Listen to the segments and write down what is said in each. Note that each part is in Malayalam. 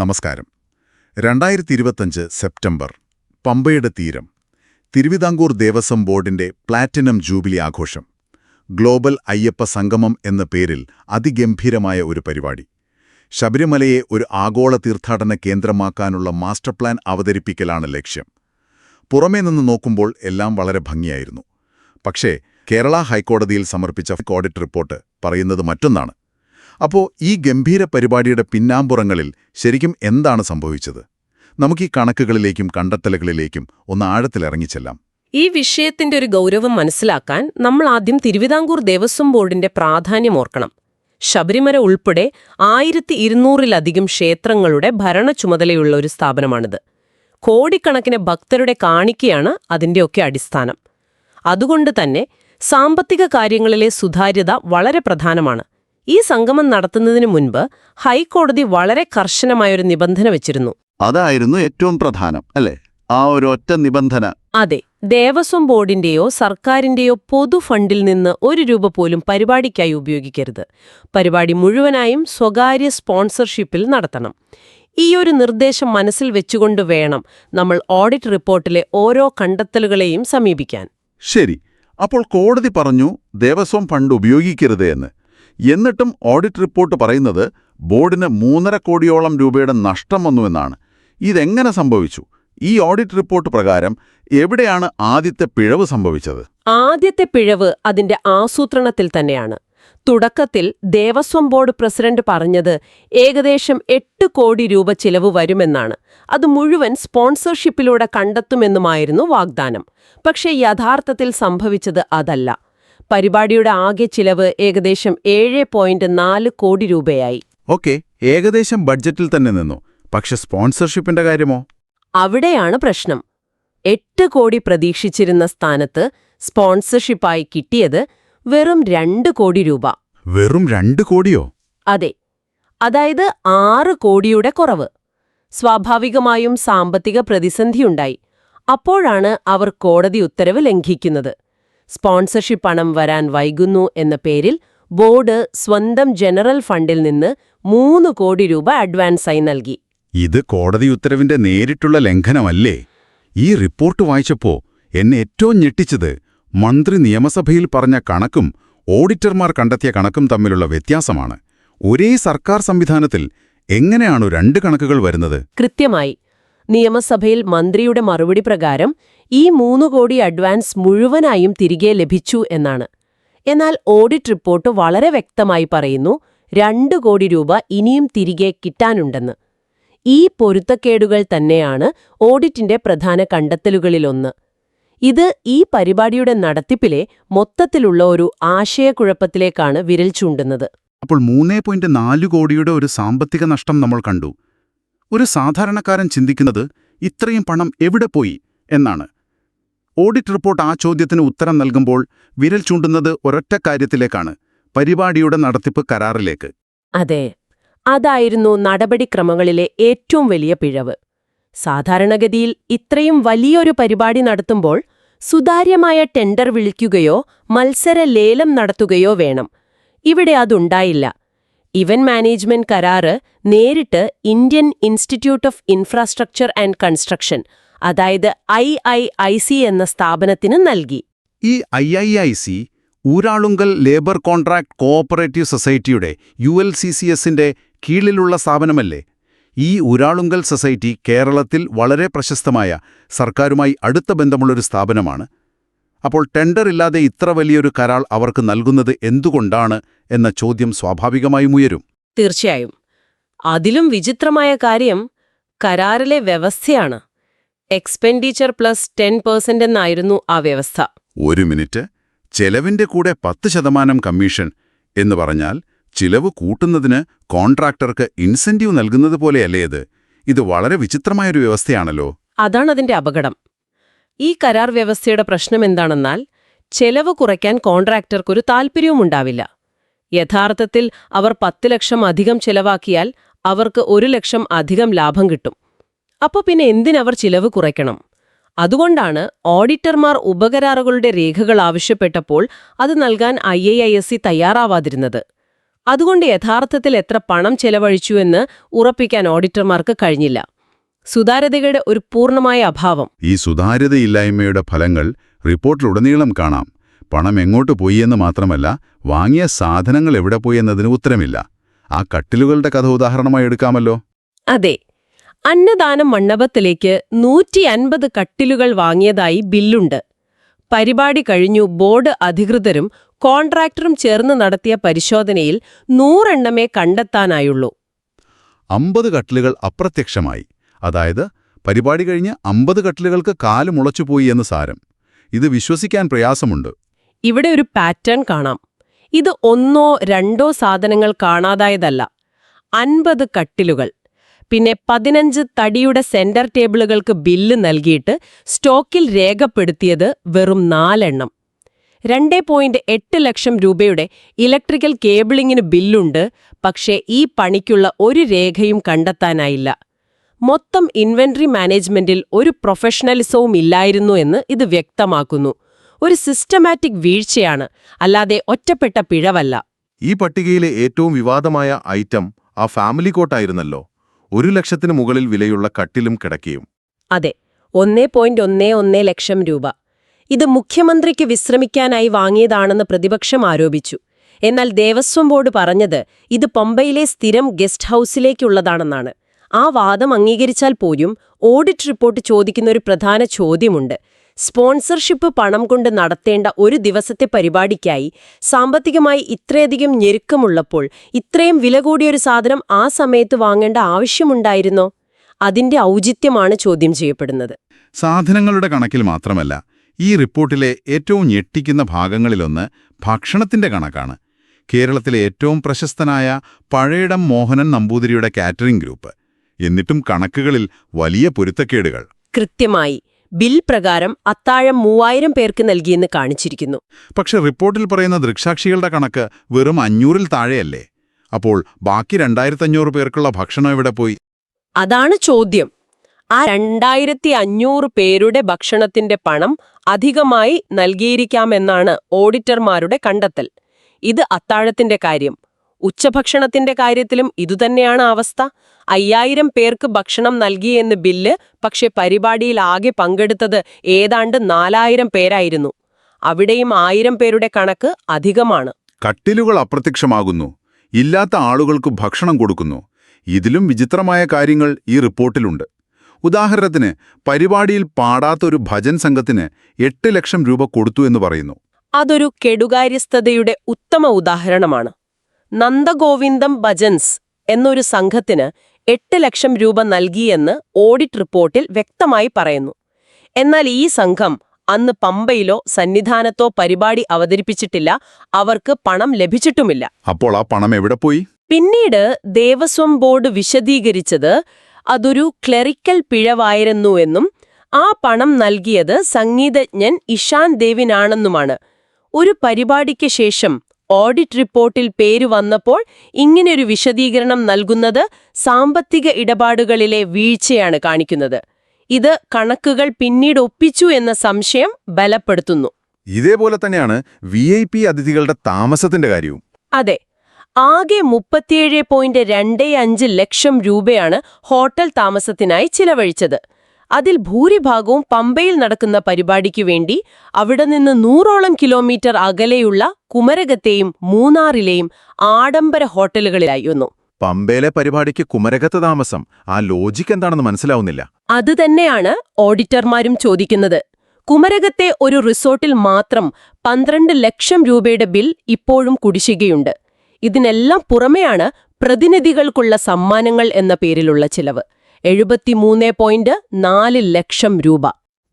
നമസ്കാരം. രണ്ടായിരത്തി ഇരുപത്തഞ്ച് സെപ്റ്റംബർ പമ്പയുടെ തീരം തിരുവിതാംകൂർ ദേവസ്വം ബോർഡിന്റെ പ്ലാറ്റിനം ജൂബിലി ആഘോഷം ഗ്ലോബൽ അയ്യപ്പ സംഗമം എന്ന പേരിൽ അതിഗംഭീരമായ ഒരു പരിപാടി. ശബരിമലയെ ഒരു ആഗോള തീർത്ഥാടന കേന്ദ്രമാക്കാനുള്ള മാസ്റ്റർ പ്ലാൻ അവതരിപ്പിക്കലാണ് ലക്ഷ്യം. പുറമേ നിന്ന് നോക്കുമ്പോൾ എല്ലാം വളരെ ഭംഗിയായിരുന്നു. പക്ഷേ കേരള ഹൈക്കോടതിയിൽ സമർപ്പിച്ച ഓഡിറ്റ് റിപ്പോർട്ട് പറയുന്നത് മറ്റൊന്നാണ്. അപ്പോ ഈ ഗംഭീര പരിപാടിയുടെ പിന്നാമ്പുറങ്ങളിൽ ശരിക്കും എന്താണ് സംഭവിച്ചത്? നമുക്ക് ഈ കണക്കുകളിലേക്കും കണ്ടെത്തലുകളിലേക്കും ഒന്ന് ആഴത്തിലിറങ്ങിച്ചെല്ലാം ഈ വിഷയത്തിന്റെ ഒരു ഗൗരവം മനസ്സിലാക്കാൻ നമ്മൾ ആദ്യം തിരുവിതാംകൂർ ദേവസ്വം ബോർഡിന്റെ പ്രാധാന്യം ഓർക്കണം. ശബരിമല ഉൾപ്പെടെ ആയിരത്തി ഇരുന്നൂറിലധികം ക്ഷേത്രങ്ങളുടെ ഭരണ ചുമതലയുള്ള ഒരു സ്ഥാപനമാണിത്. കോടിക്കണക്കിന് ഭക്തരുടെ കാണിക്കയാണ് അതിന്റെയൊക്കെ അടിസ്ഥാനം. അതുകൊണ്ട് തന്നെ സാമ്പത്തിക കാര്യങ്ങളിലെ സുതാര്യത വളരെ പ്രധാനമാണ്. ഈ സംഗമം നടത്തുന്നതിന് മുൻപ് ഹൈക്കോടതി വളരെ കർശനമായൊരു നിബന്ധന വെച്ചിരുന്നു. അതായിരുന്നു ഏറ്റവും പ്രധാനം അല്ലേ? ആ ഒരു ഒറ്റ നിബന്ധന. അതെ ദേവസ്വം ബോർഡിന്റെയോ സർക്കാരിന്റെയോ പൊതു ഫണ്ടിൽ നിന്ന് ഒരു രൂപ പോലും പരിപാടിക്കായി ഉപയോഗിക്കരുത്. പരിപാടി മുഴുവനായും സ്വകാര്യ സ്പോൺസർഷിപ്പിൽ നടത്തണം. ഈ ഒരു നിർദ്ദേശം മനസ്സിൽ വെച്ചുകൊണ്ട് വേണം നമ്മൾ ഓഡിറ്റ് റിപ്പോർട്ടിലെ ഓരോ കണ്ടെത്തലുകളെയും സമീപിക്കാൻ. ശരി അപ്പോൾ കോടതി പറഞ്ഞു ദേവസ്വം ഫണ്ട് ഉപയോഗിക്കരുത് എന്ന്. എന്നിട്ടും ഓഡിറ്റ് റിപ്പോർട്ട് പറയുന്നത് ബോർഡിന് മൂന്നര കോടിയോളം രൂപയുടെ നഷ്ടം വന്നുവെന്നാണ് ഇതെങ്ങനെ സംഭവിച്ചു? ഈ ഓഡിറ്റ് റിപ്പോർട്ട് പ്രകാരം എവിടെയാണ് ആദ്യത്തെ പിഴവ് സംഭവിച്ചത്? ആദ്യത്തെ പിഴവ് അതിന്റെ ആസൂത്രണത്തിൽ തന്നെയാണ്. തുടക്കത്തിൽ ദേവസ്വം ബോർഡ് പ്രസിഡന്റ് പറഞ്ഞത് ഏകദേശം എട്ട് കോടി രൂപ ചിലവ് വരുമെന്നാണ്. അത് മുഴുവൻ സ്പോൺസർഷിപ്പിലൂടെ കണ്ടെത്തുമെന്നുമായിരുന്നു വാഗ്ദാനം. പക്ഷേ യഥാർത്ഥത്തിൽ സംഭവിച്ചത് അതല്ല. പരിപാടിയുടെ ആകെ ചിലവ് ഏകദേശം ഏഴ് പോയിന്റ് നാല് കോടി രൂപയായി. ഓക്കെ ഏകദേശം ബഡ്ജറ്റിൽ തന്നെ നിന്നു. പക്ഷെ സ്പോൺസർഷിപ്പിന്റെ കാര്യമോ? അവിടെയാണ് പ്രശ്നം. എട്ട് കോടി പ്രതീക്ഷിച്ചിരുന്ന സ്ഥാനത്ത് സ്പോൺസർഷിപ്പായി കിട്ടിയത് വെറും രണ്ട് കോടി രൂപ. വെറും രണ്ട് കോടിയോ? അതെ. അതായത് ആറ് കോടിയുടെ കുറവ്. സ്വാഭാവികമായും സാമ്പത്തിക പ്രതിസന്ധിയുണ്ടായി. അപ്പോഴാണ് അവർ കോടതി ഉത്തരവ് ലംഘിക്കുന്നത്. സ്പോൺസർഷിപ്പ് പണം വരാൻ വൈകുന്നു എന്ന പേരിൽ ബോർഡ് സ്വന്തം ജനറൽ ഫണ്ടിൽ നിന്ന് മൂന്ന് കോടി രൂപ അഡ്വാൻസായി നൽകി. ഇത് കോടതി ഉത്തരവിന്റെ നേരിട്ടുള്ള ലംഘനമല്ലേ? ഈ റിപ്പോർട്ട് വായിച്ചപ്പോ എന്നെ ഏറ്റവും ഞെട്ടിച്ചത് മന്ത്രി നിയമസഭയിൽ പറഞ്ഞ കണക്കും ഓഡിറ്റർമാർ കണ്ടെത്തിയ കണക്കും തമ്മിലുള്ള വ്യത്യാസമാണ്. ഒരേ സർക്കാർ സംവിധാനത്തിൽ എങ്ങനെയാണു രണ്ട് കണക്കുകൾ വരുന്നത്? കൃത്യമായി. നിയമസഭയിൽ മന്ത്രിയുടെ മറുപടി പ്രകാരം ഈ മൂന്ന് കോടി അഡ്വാൻസ് മുഴുവനായും തിരികെ ലഭിച്ചു എന്നാണ്. എന്നാൽ ഓഡിറ്റ് റിപ്പോർട്ട് വളരെ വ്യക്തമായി പറയുന്നു രണ്ട് കോടി രൂപ ഇനിയും തിരികെ കിട്ടാനുണ്ടെന്ന്. ഈ പൊരുത്തക്കേടുകൾ തന്നെയാണ് ഓഡിറ്റിന്റെ പ്രധാന കണ്ടെത്തലുകളിലൊന്ന്. ഇത് ഈ പരിപാടിയുടെ നടത്തിപ്പിലെ മൊത്തത്തിലുള്ള ഒരു ആശയക്കുഴപ്പത്തിലേക്കാണ് വിരൽ ചൂണ്ടുന്നത്. അപ്പോൾ മൂന്നേ പോയിന്റ് നാല് കോടിയുടെ ഒരു സാമ്പത്തിക നഷ്ടം നമ്മൾ കണ്ടു. ഒരു സാധാരണക്കാരൻ ചിന്തിക്കുന്നത് ഇത്രയും പണം എവിടെ പോയി എന്നാണ്. ഓഡിറ്റ് റിപ്പോർട്ട് ആ ചോദ്യത്തിന് ഉത്തരം നൽകുമ്പോൾ വിരൽ ചൂണ്ടുന്നത് ഒരൊറ്റ കാര്യത്തിലേക്കാണ് പരിപാടിയുടെ നടത്തിപ്പ് കരാറിലേക്ക്. അതെ അതായിരുന്നു നടപടിക്രമങ്ങളിലെ ഏറ്റവും വലിയ പിഴവ്. സാധാരണഗതിയിൽ ഇത്രയും വലിയൊരു പരിപാടി നടത്തുമ്പോൾ സുതാര്യമായ ടെൻഡർ വിളിക്കുകയോ മത്സര ലേലം നടത്തുകയോ വേണം. ഇവിടെ അതുണ്ടായില്ല. ഇവന്റ് മാനേജ്മെന്റ് കരാറ് നേരിട്ട് Indian institute of infrastructure and construction അതായത് ഐ ഐ ഐ സി എന്ന സ്ഥാപനത്തിന് നൽകി. ഈ I I I C Uralungal labour contract cooperative സൊസൈറ്റിയുടെ യു എൽ സി സി എസിന്റെ കീഴിലുള്ള സ്ഥാപനമല്ലേ? ഈ ഊരാളുങ്കൽ സൊസൈറ്റി കേരളത്തിൽ വളരെ പ്രശസ്തമായ സർക്കാരുമായി അടുത്ത ബന്ധമുള്ളൊരു സ്ഥാപനമാണ്. അപ്പോൾ ടെൻഡർ ഇല്ലാതെ ഇത്ര വലിയൊരു കരാൾ അവർക്ക് നൽകുന്നത് എന്തുകൊണ്ടാണ് എന്ന ചോദ്യം സ്വാഭാവികമായും ഉയരും. തീർച്ചയായും. അതിലും വിചിത്രമായ കാര്യം കരാറിലെ വ്യവസ്ഥയാണ്. എക്സ്പെൻഡിച്ചർ പ്ലസ് ടെൻ പെർസെന്റ് എന്നായിരുന്നു ആ വ്യവസ്ഥ. ഒരു മിനിറ്റ്. ചെലവിന്റെ കൂടെ പത്ത് ശതമാനം കമ്മീഷൻ എന്ന് പറഞ്ഞാൽ ചിലവ് കൂട്ടുന്നതിന് കോൺട്രാക്ടർക്ക് ഇൻസെന്റീവ് നൽകുന്നത് പോലെയല്ലേ ഇത്? ഇത് വളരെ വിചിത്രമായൊരു വ്യവസ്ഥയാണല്ലോ. അതാണ് അതിന്റെ അപകടം. ഈ കരാർ വ്യവസ്ഥയുടെ പ്രശ്നം എന്താണെന്നാൽ ചെലവ് കുറയ്ക്കാൻ കോൺട്രാക്ടർക്കൊരു താൽപ്പര്യവുമുണ്ടാവില്ല യഥാർത്ഥത്തിൽ അവർ പത്ത് ലക്ഷം അധികം ചെലവാക്കിയാൽ അവർക്ക് ഒരു ലക്ഷം അധികം ലാഭം കിട്ടും. അപ്പൊ പിന്നെ എന്തിനവർ ചിലവ് കുറയ്ക്കണം? അതുകൊണ്ടാണ് ഓഡിറ്റർമാർ ഉപകരാറുകളുടെ രേഖകൾ ആവശ്യപ്പെട്ടപ്പോൾ അത് നൽകാൻ I A I S C തയ്യാറാവാതിരുന്നത്. അതുകൊണ്ട് യഥാർത്ഥത്തിൽ എത്ര പണം ചെലവഴിച്ചു എന്ന് ഉറപ്പിക്കാൻ ഓഡിറ്റർമാർക്ക് കഴിഞ്ഞില്ല. സുതാര്യതയുടെ ഒരു പൂർണമായ അഭാവം. ഈ സുതാര്യതയില്ലായ്മയുടെ ഫലങ്ങൾ റിപ്പോർട്ടിലുടനീളം കാണാം. പണം എങ്ങോട്ട് പോയി എന്ന് മാത്രമല്ല വാങ്ങിയ സാധനങ്ങൾ എവിടെ പോയി എന്നതിന് ഉത്തരമില്ല. ആ കട്ടിലുകളുടെ കഥ ഉദാഹരണമായി എടുക്കാമല്ലോ. അതെ. അന്നദാനം മണ്ഡപത്തിലേക്ക് നൂറ്റി അൻപത് കട്ടിലുകൾ വാങ്ങിയതായി ബില്ലുണ്ട്. പരിപാടി കഴിഞ്ഞു ബോർഡ് അധികൃതരും കോൺട്രാക്ടറും ചേർന്ന് നടത്തിയ പരിശോധനയിൽ നൂറെണ്ണമേ കണ്ടെത്താനായുള്ളൂ. അമ്പത് കട്ടിലുകൾ അപ്രത്യക്ഷമായി. അതായത് പരിപാടി കഴിഞ്ഞ് അമ്പത് കട്ടിലുകൾക്ക് കാൽ മുളച്ചുപോയി എന്ന് സാരം. ഇത് വിശ്വസിക്കാൻ പ്രയാസമുണ്ട്. ഇവിടെ ഒരു പാറ്റേൺ കാണാം. ഇത് ഒന്നോ രണ്ടോ സാധനങ്ങൾ കാണാതായതല്ല. അൻപത് കട്ടിലുകൾ. പിന്നെ പതിനഞ്ച് തടിയുടെ സെന്റർ ടേബിളുകൾക്ക് ബില്ല് നൽകിയിട്ട് സ്റ്റോക്കിൽ രേഖപ്പെടുത്തിയത് വെറും നാലെണ്ണം. രണ്ടേ പോയിന്റ് എട്ട് ലക്ഷം രൂപയുടെ ഇലക്ട്രിക്കൽ കേബിളിങ്ങിന് ബില്ലുണ്ട് പക്ഷേ ഈ പണിക്കുള്ള ഒരു രേഖയും കണ്ടെത്താനായില്ല. മൊത്തം ഇൻവെന്ററി മാനേജ്മെന്റിൽ ഒരു പ്രൊഫഷണലിസവും ഇല്ലായിരുന്നു എന്ന് ഇത് വ്യക്തമാക്കുന്നു. ഒരു സിസ്റ്റമാറ്റിക് വീഴ്ചയാണ് അല്ലാതെ ഒറ്റപ്പെട്ട പിഴവല്ല. ഈ പട്ടികയിലെ ഏറ്റവും വിവാദമായ ഐറ്റം ആ ഫാമിലി കോട്ടായിരുന്നല്ലോ ഒരു ലക്ഷത്തിന് മുകളിൽ വിലയുള്ള കട്ടിലും കിടക്കയും. അതെ ഒന്നേ പോയിന്റ് ഒന്നേ ഒന്നേ ലക്ഷം രൂപ. ഇത് മുഖ്യമന്ത്രിക്ക് വിശ്രമിക്കാനായി വാങ്ങിയതാണെന്ന് പ്രതിപക്ഷം ആരോപിച്ചു. എന്നാൽ ദേവസ്വം ബോർഡ് പറഞ്ഞത് ഇത് പമ്പയിലെ സ്ഥിരം ഗസ്റ്റ് ഹൌസിലേക്കുള്ളതാണെന്നാണ്. ആ വാദം അംഗീകരിച്ചാൽ പോലും ഓഡിറ്റ് റിപ്പോർട്ട് ചോദിക്കുന്ന ഒരു പ്രധാന ചോദ്യമുണ്ട്. സ്പോൺസർഷിപ്പ് പണം കൊണ്ട് നടത്തേണ്ട ഒരു ദിവസത്തെ പരിപാടിക്കായി സാമ്പത്തികമായി ഇത്രയധികം ഞെരുക്കമുള്ളപ്പോൾ ഇത്രയും വില കൂടിയൊരു സാധനം ആ സമയത്ത് വാങ്ങേണ്ട ആവശ്യമുണ്ടായിരുന്നോ? അതിന്റെ ഔചിത്യമാണ് ചോദ്യം ചെയ്യപ്പെടുന്നത്. സാധനങ്ങളുടെ കണക്കിൽ മാത്രമല്ല ഈ റിപ്പോർട്ടിലെ ഏറ്റവും ഞെട്ടിക്കുന്ന ഭാഗങ്ങളിലൊന്ന് ഭക്ഷണത്തിന്റെ കണക്കാണ്. കേരളത്തിലെ ഏറ്റവും പ്രശസ്തനായ പഴയടം മോഹനൻ നമ്പൂതിരിയുടെ കാറ്ററിംഗ് ഗ്രൂപ്പ്. എന്നിട്ടും കണക്കുകളിൽ വലിയ പൊരുത്തക്കേടുകൾ. കൃത്യമായി. ബിൽ പ്രകാരം അത്താഴം മൂവായിരം പേർക്ക് നൽകിയെന്ന് കാണിച്ചിരിക്കുന്നു. പക്ഷെ റിപ്പോർട്ടിൽ പറയുന്ന ദൃക്സാക്ഷികളുടെ കണക്ക് വെറും അഞ്ഞൂറിൽ താഴെയല്ലേ? അപ്പോൾ ബാക്കി രണ്ടായിരത്തഞ്ഞൂറ് പേർക്കുള്ള ഭക്ഷണം എവിടെ പോയി? അതാണ് ചോദ്യം. ആ രണ്ടായിരത്തി അഞ്ഞൂറ് പേരുടെ ഭക്ഷണത്തിന്റെ പണം അധികമായി നൽകിയിരിക്കാമെന്നാണ് ഓഡിറ്റർമാരുടെ കണ്ടെത്തൽ. ഇത് അത്താഴത്തിന്റെ കാര്യം. ഉച്ചഭക്ഷണത്തിന്റെ കാര്യത്തിലും ഇതുതന്നെയാണ് അവസ്ഥ. അയ്യായിരം പേർക്ക് ഭക്ഷണം നൽകിയെന്ന് ബില്ല് പക്ഷെ പരിപാടിയിൽ ആകെ പങ്കെടുത്തത് ഏതാണ്ട് നാലായിരം പേരായിരുന്നു. അവിടെയും ആയിരം പേരുടെ കണക്ക് അധികമാണ്. കട്ടിലുകൾ അപ്രത്യക്ഷമാകുന്നു. ഇല്ലാത്ത ആളുകൾക്ക് ഭക്ഷണം കൊടുക്കുന്നു. ഇതിലും വിചിത്രമായ കാര്യങ്ങൾ ഈ റിപ്പോർട്ടിലുണ്ട്. ഉദാഹരണത്തിന് പരിപാടിയിൽ പാടാത്ത ഒരു ഭജൻ സംഘത്തിന് എട്ട് ലക്ഷം രൂപ കൊടുത്തു എന്ന് പറയുന്നു. അതൊരു കെടുകാര്യസ്ഥതയുടെ ഉത്തമ ഉദാഹരണമാണ്. നന്ദഗോവിന്ദം ഭജൻസ് എന്നൊരു സംഘത്തിന് എട്ട് ലക്ഷം രൂപ നൽകിയെന്ന് ഓഡിറ്റ് റിപ്പോർട്ടിൽ വ്യക്തമായി പറയുന്നു. എന്നാൽ ഈ സംഘം അന്ന് പമ്പയിലോ സന്നിധാനത്തോ പരിപാടി അവതരിപ്പിച്ചിട്ടില്ല അവർക്ക് പണം ലഭിച്ചിട്ടുമില്ല. അപ്പോൾ ആ പണം എവിടെ പോയി? പിന്നീട് ദേവസ്വം ബോർഡ് വിശദീകരിച്ചത് അതൊരു ക്ലറിക്കൽ പിഴവായിരുന്നുവെന്നും ആ പണം നൽകിയത് സംഗീതജ്ഞൻ ഇഷാൻ ദേവിനാണെന്നുമാണ്. ഒരു പരിപാടിക്ക് ശേഷം ഓഡിറ്റ് റിപ്പോർട്ടിൽ പേരു വന്നപ്പോൾ ഇങ്ങനെയൊരു വിശദീകരണം നൽകുന്നത് സാമ്പത്തിക ഇടപാടുകളിലെ വീഴ്ചയാണ് കാണിക്കുന്നത്. ഇത് കണക്കുകൾ പിന്നീട് ഒപ്പിച്ചു എന്ന സംശയം ബലപ്പെടുത്തുന്നു. ഇതേപോലെ തന്നെയാണ് വി ഐ പി അതിഥികളുടെ താമസത്തിന്റെ കാര്യവും. അതെ ആകെ മുപ്പത്തിയേഴ് പോയിന്റ് രണ്ടേ അഞ്ച് ലക്ഷം രൂപയാണ് ഹോട്ടൽ താമസത്തിനായി ചിലവഴിച്ചത്. അതിൽ ഭൂരിഭാഗവും പമ്പയിൽ നടക്കുന്ന പരിപാടിക്കു വേണ്ടി അവിടെ നിന്ന് നൂറോളം കിലോമീറ്റർ അകലെയുള്ള കുമരകത്തെയും മൂന്നാറിലെയും ആഡംബര ഹോട്ടലുകളിലായിരുന്നു പമ്പയിലെ പരിപാടിക്ക് കുമരകത്ത് താമസം. ആ ലോജിക്ക് എന്താണെന്ന് മനസ്സിലാവുന്നില്ല. അതുതന്നെയാണ് ഓഡിറ്റർമാരും ചോദിക്കുന്നത്. കുമരകത്തെ ഒരു റിസോർട്ടിൽ മാത്രം പന്ത്രണ്ട് ലക്ഷം രൂപയുടെ ബിൽ ഇപ്പോഴും കുടിശ്ശികയുണ്ട്. ഇതിനെല്ലാം പുറമെയാണ് പ്രതിനിധികൾക്കുള്ള സമ്മാനങ്ങൾ എന്ന പേരിലുള്ള ചിലവ്. എഴുപത്തിമൂന്ന് പോയിന്റ് നാല് ലക്ഷം രൂപ.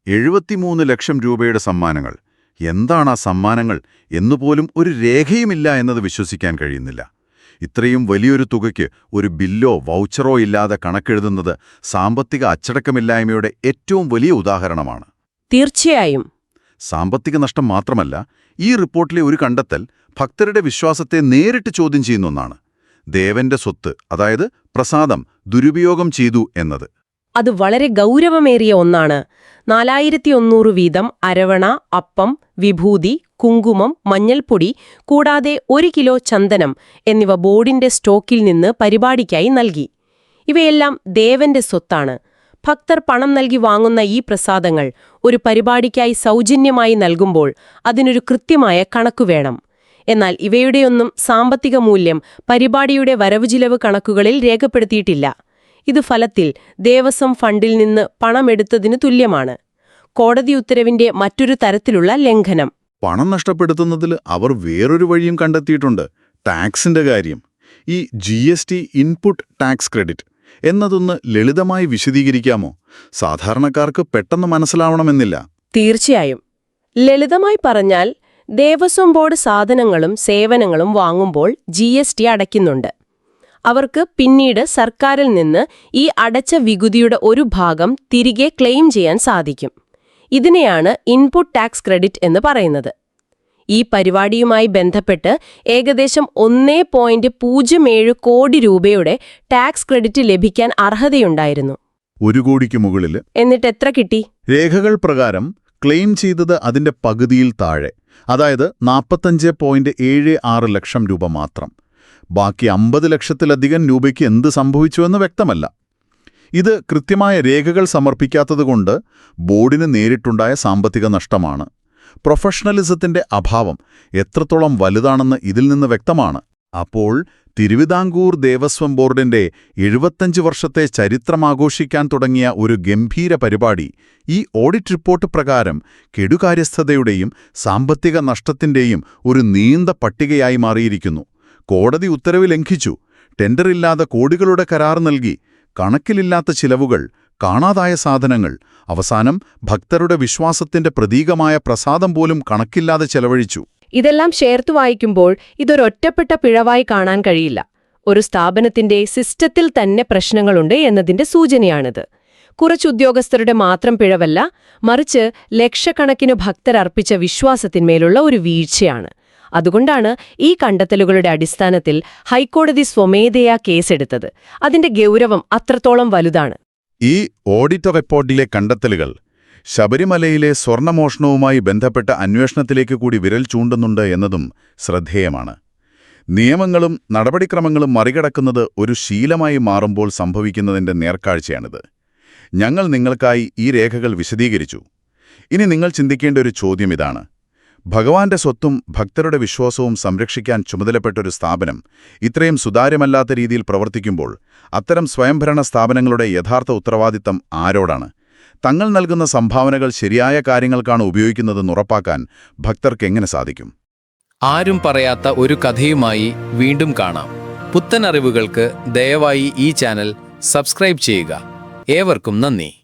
എഴുപത്തിമൂന്ന് ലക്ഷം രൂപയുടെ സമ്മാനങ്ങൾ. എന്താണ് ആ സമ്മാനങ്ങൾ എന്നുപോലും ഒരു രേഖയുമില്ല എന്നത് വിശ്വസിക്കാൻ കഴിയുന്നില്ല. ഇത്രയും വലിയൊരു തുകയ്ക്ക് ഒരു ബില്ലോ വൗച്ചറോ ഇല്ലാതെ കണക്കെഴുതുന്നത് സാമ്പത്തിക അച്ചടക്കമില്ലായ്മയുടെ ഏറ്റവും വലിയ ഉദാഹരണമാണ്. തീർച്ചയായും. സാമ്പത്തിക നഷ്ടം മാത്രമല്ല ഈ റിപ്പോർട്ടിലെ ഒരു കണ്ടെത്തൽ ഭക്തരുടെ വിശ്വാസത്തെ നേരിട്ട് ചോദ്യം ചെയ്യുന്ന ഒന്നാണ്. ദേവന്റെ സ്വത്ത് അതായത് പ്രസാദം ദുരുപയോഗം ചെയ്തു എന്നത്. അത് വളരെ ഗൗരവമേറിയ ഒന്നാണ്. നാലായിരത്തി ഒന്നൂറ് വീതം അരവണ അപ്പം വിഭൂതി കുങ്കുമം മഞ്ഞൾപ്പൊടി കൂടാതെ ഒരു കിലോ ചന്ദനം എന്നിവ ബോർഡിന്റെ സ്റ്റോക്കിൽ നിന്ന് പരിപാടിക്കായി നൽകി. ഇവയെല്ലാം ദേവന്റെ സ്വത്താണ്. ഭക്തർ പണം നൽകി വാങ്ങുന്ന ഈ പ്രസാദങ്ങൾ ഒരു പരിപാടിക്കായി സൗജന്യമായി നൽകുമ്പോൾ അതിനൊരു കൃത്യമായ കണക്കു വേണം. എന്നാൽ ഇവയുടെയൊന്നും സാമ്പത്തിക മൂല്യം പരിപാടിയുടെ വരവുചിലവ് കണക്കുകളിൽ രേഖപ്പെടുത്തിയിട്ടില്ല. ഇത് ഫലത്തിൽ ദേവസ്വം ഫണ്ടിൽ നിന്ന് പണമെടുത്തതിനു തുല്യമാണ്. കോടതി ഉത്തരവിന്റെ മറ്റൊരു തരത്തിലുള്ള ലംഘനം. പണം നഷ്ടപ്പെടുത്തുന്നതിൽ അവർ വേറൊരു വഴിയും കണ്ടെത്തിയിട്ടുണ്ട്. ടാക്സിന്റെ കാര്യം. ഈ G S T input tax credit എന്നതൊന്ന് ലളിതമായി വിശദീകരിക്കാമോ? സാധാരണക്കാർക്ക് പെട്ടെന്ന് മനസ്സിലാവണമെന്നില്ല. തീർച്ചയായും. ലളിതമായി പറഞ്ഞാൽ ദേവസ്വം ബോർഡ് സാധനങ്ങളും സേവനങ്ങളും വാങ്ങുമ്പോൾ ജി എസ് ടി അടയ്ക്കുന്നുണ്ട്. അവർക്ക് പിന്നീട് സർക്കാരിൽ നിന്ന് ഈ അടച്ച വികുതിയുടെ ഒരു ഭാഗം തിരികെ ക്ലെയിം ചെയ്യാൻ സാധിക്കും. ഇതിനെയാണ് ഇൻപുട്ട് ടാക്സ് ക്രെഡിറ്റ് എന്ന് പറയുന്നത്. ഈ പരിപാടിയുമായി ബന്ധപ്പെട്ട് ഏകദേശം ഒന്നേ പോയിന്റ് പൂജ്യം ഏഴ് കോടി രൂപയുടെ ടാക്സ് ക്രെഡിറ്റ് ലഭിക്കാൻ അർഹതയുണ്ടായിരുന്നു. ഒരു കോടിക്ക് മുകളിൽ എന്നിട്ട് എത്ര കിട്ടി? രേഖകൾ പ്രകാരം ക്ലെയിം ചെയ്തത് അതിന്റെ പകുതിയിൽ താഴെ. അതായത് നാൽപ്പത്തഞ്ച് പോയിന്റ് ഏഴ് ആറ് ലക്ഷം രൂപ മാത്രം. ബാക്കി അമ്പത് ലക്ഷത്തിലധികം രൂപയ്ക്ക് എന്ത് സംഭവിച്ചുവെന്ന് വ്യക്തമല്ല. ഇത് കൃത്യമായ രേഖകൾ സമർപ്പിക്കാത്തതുകൊണ്ട് ബോർഡിന് നേരിട്ടുണ്ടായ സാമ്പത്തിക നഷ്ടമാണ്. പ്രൊഫഷണലിസത്തിന്റെ അഭാവം എത്രത്തോളം വലുതാണെന്ന് ഇതിൽ നിന്ന് വ്യക്തമാണ്. അപ്പോൾ തിരുവിതാംകൂർ ദേവസ്വം ബോർഡിന്റെ എഴുപത്തഞ്ച് വർഷത്തെ ചരിത്രമാഘോഷിക്കാൻ തുടങ്ങിയ ഒരു ഗംഭീര പരിപാടി. ഈ ഓഡിറ്റ് റിപ്പോർട്ട് പ്രകാരം കെടുകാര്യസ്ഥതയുടെയും സാമ്പത്തിക നഷ്ടത്തിന്റെയും ഒരു നീണ്ട പട്ടികയായി മാറിയിരിക്കുന്നു. കോടതി ഉത്തരവ് ലംഘിച്ചു. ടെൻഡറില്ലാതെ കോടികളുടെ കരാർ നൽകി. കണക്കിലില്ലാത്ത ചിലവുകൾ കാണാതായ സാധനങ്ങൾ അവസാനം ഭക്തരുടെ വിശ്വാസത്തിന്റെ പ്രതീകമായ പ്രസാദം പോലും കണക്കില്ലാതെ ചെലവഴിച്ചു. ഇതെല്ലാം ചേർത്തു വായിക്കുമ്പോൾ ഇതൊരൊറ്റപ്പെട്ട പിഴവായി കാണാൻ കഴിയില്ല. ഒരു സ്ഥാപനത്തിന്റെ സിസ്റ്റത്തിൽ തന്നെ പ്രശ്നങ്ങളുണ്ട് എന്നതിന്റെ സൂചനയാണിത്. കുറച്ചുദ്യോഗസ്ഥരുടെ മാത്രം പിഴവല്ല മറിച്ച് ലക്ഷക്കണക്കിന് ഭക്തരർപ്പിച്ച വിശ്വാസത്തിന്മേലുള്ള ഒരു വീഴ്ചയാണ്. അതുകൊണ്ടാണ് ഈ കണ്ടെത്തലുകളുടെ അടിസ്ഥാനത്തിൽ ഹൈക്കോടതി സ്വമേധയാ കേസെടുത്തത്. അതിന്റെ ഗൗരവം അത്രത്തോളം വലുതാണ്. ഈ ഓഡിറ്റ് റിപ്പോർട്ടിലെ കണ്ടെത്തലുകൾ ശബരിമലയിലെ സ്വർണമോഷണവുമായി ബന്ധപ്പെട്ട അന്വേഷണത്തിലേക്ക് കൂടി വിരൽ ചൂണ്ടുന്നുണ്ട് എന്നതും ശ്രദ്ധേയമാണ്. നിയമങ്ങളും നടപടിക്രമങ്ങളും മറികടക്കുന്നത് ഒരു ശീലമായി മാറുമ്പോൾ സംഭവിക്കുന്നതിന്റെ നേർക്കാഴ്ചയാണിത്. ഞങ്ങൾ നിങ്ങൾക്കായി ഈ രേഖകൾ വിശദീകരിച്ചു. ഇനി നിങ്ങൾ ചിന്തിക്കേണ്ട ഒരു ചോദ്യം ഇതാണ്. ഭഗവാന്റെ സ്വത്തും ഭക്തരുടെ വിശ്വാസവും സംരക്ഷിക്കാൻ ചുമതലപ്പെട്ട ഒരു സ്ഥാപനം ഇത്രയും സുതാര്യമല്ലാത്ത രീതിയിൽ പ്രവർത്തിക്കുമ്പോൾ അത്തരം സ്വയംഭരണ സ്ഥാപനങ്ങളുടെ യഥാർത്ഥ ഉത്തരവാദിത്തം ആരോടാണ്? തങ്ങൾ നൽകുന്ന സംഭാവനകൾ ശരിയായ കാര്യങ്ങൾക്കാണ് ഉപയോഗിക്കുന്നതെന്ന് ഉറപ്പാക്കാൻ ഭക്തർക്ക് എങ്ങനെ സാധിക്കും? ആരും പറയാത്ത ഒരു കഥയുമായി വീണ്ടും കാണാം. പുത്തൻ അറിവുകൾക്ക് ദയവായി ഈ ചാനൽ സബ്സ്ക്രൈബ് ചെയ്യുക. ഏവർക്കും നന്ദി.